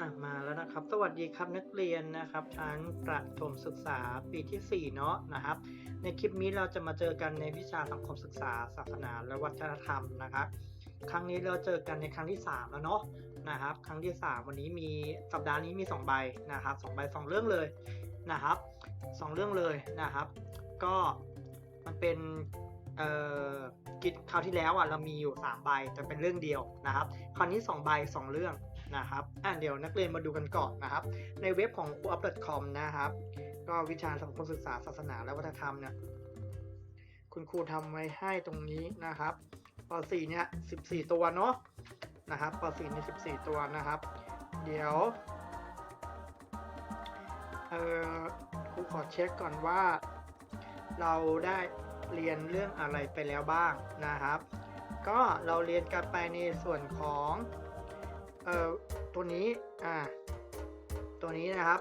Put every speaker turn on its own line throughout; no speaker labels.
อะมาแล้วนะครับ สวัสดีครับนักเรียนนะครับชั้นประถมศึกษาปีที่ 4 เนาะนะครับ ในคลิปนี้เราจะมาเจอกันในวิชาสังคมศึกษา ศาสนาและวัฒนธรรมนะครับ ครั้งนี้เราเจอกันในครั้งที่ 3 แล้วเนาะนะครับ ครั้งที่ 3 วันนี้มีสัปดาห์นี้มี 2 ใบนะครับสองใบสองเรื่องเลยนะครับสองเรื่องเลยนะครับ ก็มันเป็นเอ่อกิจคราวที่แล้วอะเรามีอยู่ 3 ใบแต่เป็นเรื่องเดียวนะครับ คราวนี้ 2 ใบ 2 เรื่อง นะครับอะเดี๋ยวนักเรียนมาดูกันก่อนนะครับ ในเว็บของ u p c o m นะครับ ก็วิชาสังคมศึกษาศาสนาและวัฒนธรรมเนี่ยคุณครูทำไว้ให้ตรงนี้นะครับป .4 เนี่ย14 ตัวเนาะนะครับป .4 นี่14 ตัวนะครับ เดี๋ยวเอ่อครูขอเช็คก่อนว่า เราได้เรียนเรื่องอะไรไปแล้วบ้างนะครับ ก็เราเรียนกันไปในส่วนของ เอ่อตัวนี้อ่าตัวนี้นะครับ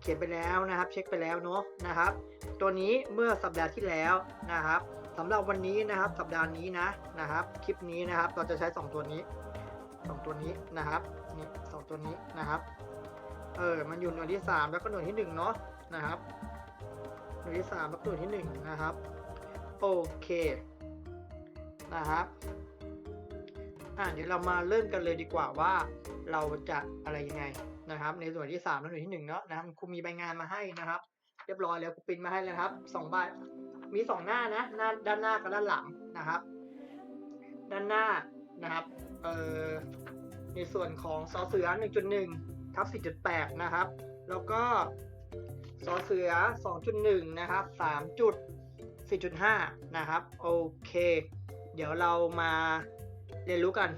เขียนไปแล้วนะครับ เช็คไปแล้วเนาะนะครับ ตัวนี้เมื่อสัปดาห์ที่แล้วนะครับสำหรับวันนี้นะครับสัปดาห์นี้นะนะครับ คลิปนี้นะครับเราจะใช้ 2 ตัวนี้ 2 ตัวนี้นะครับนี่สองตัวนี้นะครับเออมันอยู่หน่วยที่ 3 แล้วก็หน่วยที่1เนาะนะครับหน่วยที่3แล้วก็หน่วยที่1นะครับโอเคนะครับ อะเดี๋ยวเรามาเริ่มกันเลยดีกว่าว่า เราจะอะไรยังไงนะครับ ในส่วนที่3และหน่วยที่1เนาะนะครับครูมีใบงานมาให้นะครับ เรียบร้อยแล้วครูปริ้นมาให้แล้วครับสองใบมีสองหน้านะหน้าด้านหน้ากับด้านหลังนะครับ ด้านหน้านะครับเอ่อในส่วนของซอเสือ 1.1ทับ4.8 นะครับ แล้วก็ซอเสือ 2.1 นะครับ3จุด4.5 นะครับ โอเค เดี๋ยวเรามา เรียนรู้กัน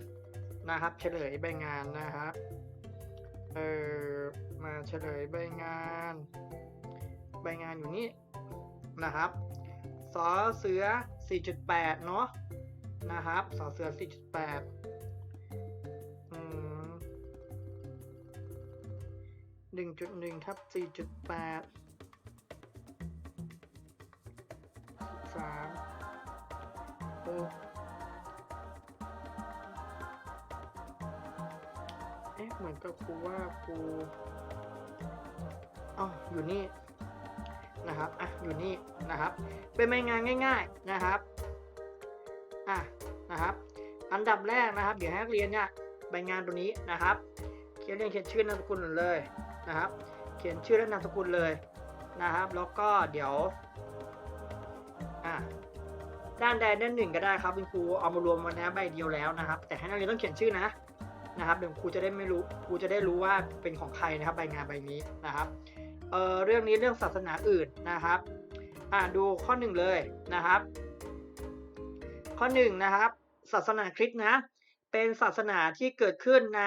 นะครับ เฉลยใบงานนะครับเออมาเฉลยใบงาน ใบงานอยู่นี่นะครับสอเสือ 4.8 เนาะนะครับสอเสือ 4.8อืม1.1ทับ4.8 เหมือนกับครูว่าครูอ๋ออยู่นี่นะครับ อะ อยู่นี่นะครับ เป็นใบงานง่าย ๆนะครับ อะ นะครับ อันดับแรกนะครับ เดี๋ยวให้นักเรียนเนี่ยใบงานตัวนี้นะครับ เขียนเรียนเขียนชื่อนามสกุลเลยนะครับ เขียนชื่อและนามสกุลเลยนะครับ แล้วก็เดี๋ยว อะ ด้านใดด้านหนึ่งก็ได้ครับคุณครูเอามารวมวันนี้ใบเดียวแล้วนะครับ แต่ให้นักเรียนต้องเขียนชื่อนะ นะครับเดี๋ยวครูจะได้ไม่รู้ครูจะได้รู้ว่าเป็นของใครนะครับใบงานใบนี้นะครับเอ่อเรื่องนี้เรื่องศาสนาอื่นนะครับอ่าดูข้อหนึ่งเลยนะครับ ข้อหนึ่งนะครับศาสนาคริสต์นะเป็นศาสนาที่เกิดขึ้นใน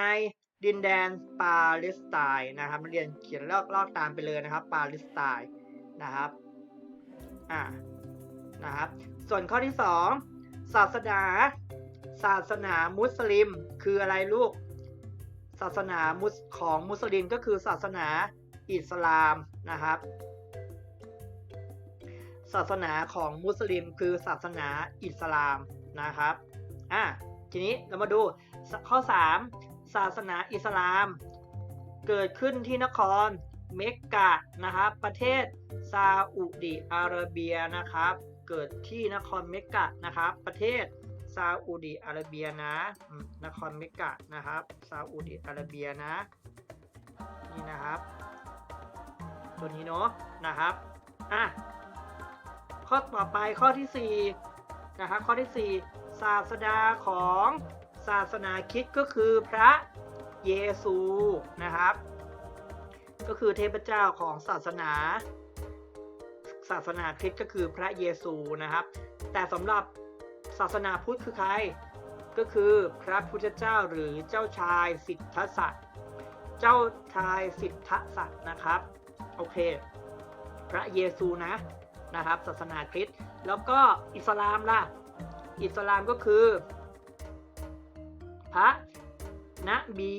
ดินแดนปาเลสไตน์นะครับเรียนเขียนลอกลอกตามไปเลยนะครับปาเลสไตน์นะครับอ่านะครับส่วนข้อที่สองศาสนาศาสนามุสลิม คืออะไรลูก ศาสนามุสของมุสลิมก็คือศาสนาอิสลามนะครับ ศาสนาของมุสลิมคือศาสนาอิสลามนะครับอะทีนี้เรามาดูข้อ 3 ศาสนาอิสลาม เกิดขึ้นที่นครเมกกะนะครับประเทศซาอุดิอาระเบียนะครับ เกิดที่นครเมกกะนะครับ ประเทศ ซาอุดิอาระเบียนะนครเมกกะนะครับซาอุดิอาระเบียนะนี่นะครับ ตัวนี้เนาะนะครับอะข้อต่อไปข้อที่4นะครับข้อที่ 4 ศาสดาของศาสนาคิดก็คือพระเยซูนะครับ ก็คือเทพเจ้าของศาสนา ศาสนาคริสต์ก็คือพระเยซูนะครับ แต่สำหรับ ศาสนาพุทธคือใคร ก็คือพระพุทธเจ้าหรือเจ้าชายสิทธัตถะเจ้าชายสิทธัตถะนะครับ โอเค พระเยซูนะนะครับ ศาสนาคริสต์แล้วก็อิสลามล่ะ อิสลามก็คือ พระนบี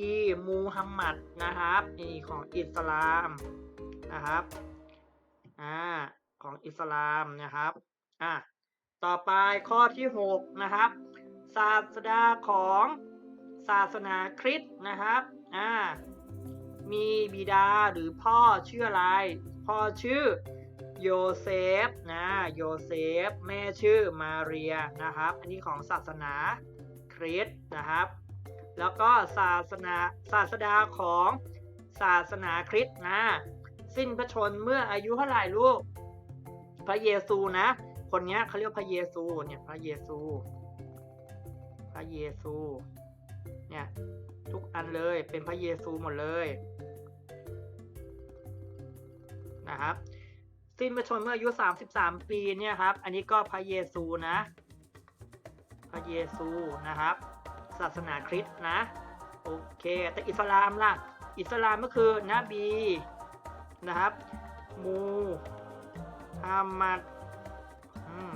มูฮัมหมัดนะครับนี่ของอิสลามนะครับอ่าของอิสลามนะครับอะ ต่อไปข้อที่6นะครับ ศาสดาของศาสนาคริสต์นะครับอ่ามีบิดาหรือพ่อชื่ออะไร พ่อชื่อโยเซฟนะโยเซฟ แม่ชื่อมาเรียนะครับ อันนี้ของศาสนาคริสต์นะครับ แล้วก็ศาสนาศาสดาของศาสนาคริสต์นะ สิ้นพระชนเมื่ออายุเท่าไหร่ลูก พระเยซูนะ คนนี้เขาเรียกพระเยซูเนี่ยพระเยซู พระเยซู เนี่ยทุกอันเลยเป็นพระเยซูหมดเลยนะครับสิ้นพระชนม์เมื่ออายุ 33 ปีเนี่ยครับ อันนี้ก็พระเยซูนะ พระเยซูนะครับ ศาสนาคริสต์นะ โอเค แต่อิสลามล่ะ อิสลามก็คือนบีนะครับ มูฮัมมัด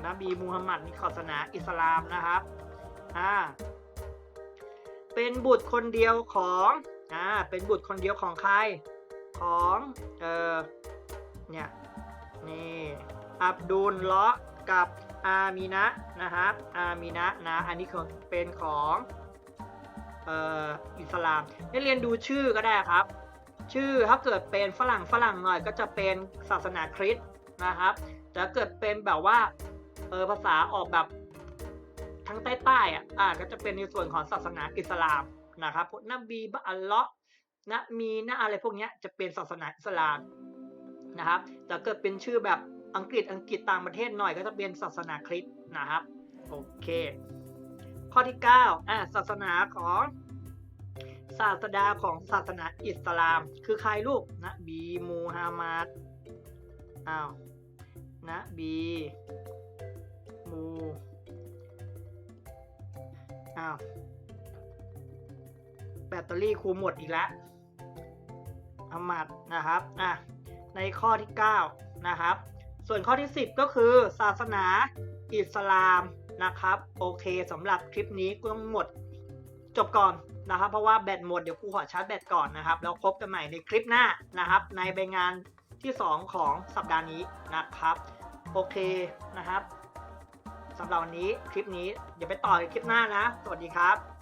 นบีมูฮัมหมัดนี่ศาสนาอิสลามนะครับอ่าเป็นบุตรคนเดียวของอ่าเป็นบุตรคนเดียวของใครของเออเนี่ยนี่อับดุลเลาะกับอามีนะนะครับอามีนะนะอันนี้คือเป็นของเอ่ออิสลามให้เรียนดูชื่อก็ได้ครับ ชื่อถ้าเกิดเป็นฝรั่งฝรั่งหน่อยก็จะเป็นศาสนาคริสต์ นะครับแต่เกิดเป็นแบบว่าเออภาษาออกแบบทางใต้ๆอะอ่าก็จะเป็นในส่วนของศาสนาอิสลามนะครับพวกนบีบะอัลเลาะนะมีนะอะไรพวกนี้จะเป็นศาสนาอิสลามนะครับแต่เกิดเป็นชื่อแบบอังกฤษอังกฤษต่างประเทศหน่อยก็จะเป็นศาสนาคริสต์นะครับโอเค ข้อที่9อ่าศาสนาของศาสดาของศาสนาอิสลาม คือใครลูกนะบีมูฮัมมัดอ้าว นะบีมูอ้าวแบตเตอรี่ครูหมดอีกแล้วฮัมมัดนะครับอะในข้อที่ 9 นะครับ ส่วนข้อที่ 10 ก็คือศาสนาอิสลามนะครับ โอเคสำหรับคลิปนี้ก็ต้องหมดจบก่อนนะครับ เพราะว่าแบตหมดเดี๋ยวครูขอชาร์จแบตก่อนนะครับ แล้วพบกันใหม่ในคลิปหน้านะครับ ในใบงานที่ 2 ของสัปดาห์นี้นะครับ โอเคนะครับสำหรับวันนี้คลิปนี้ เดี๋ยวไปต่อในคลิปหน้านะ สวัสดีครับ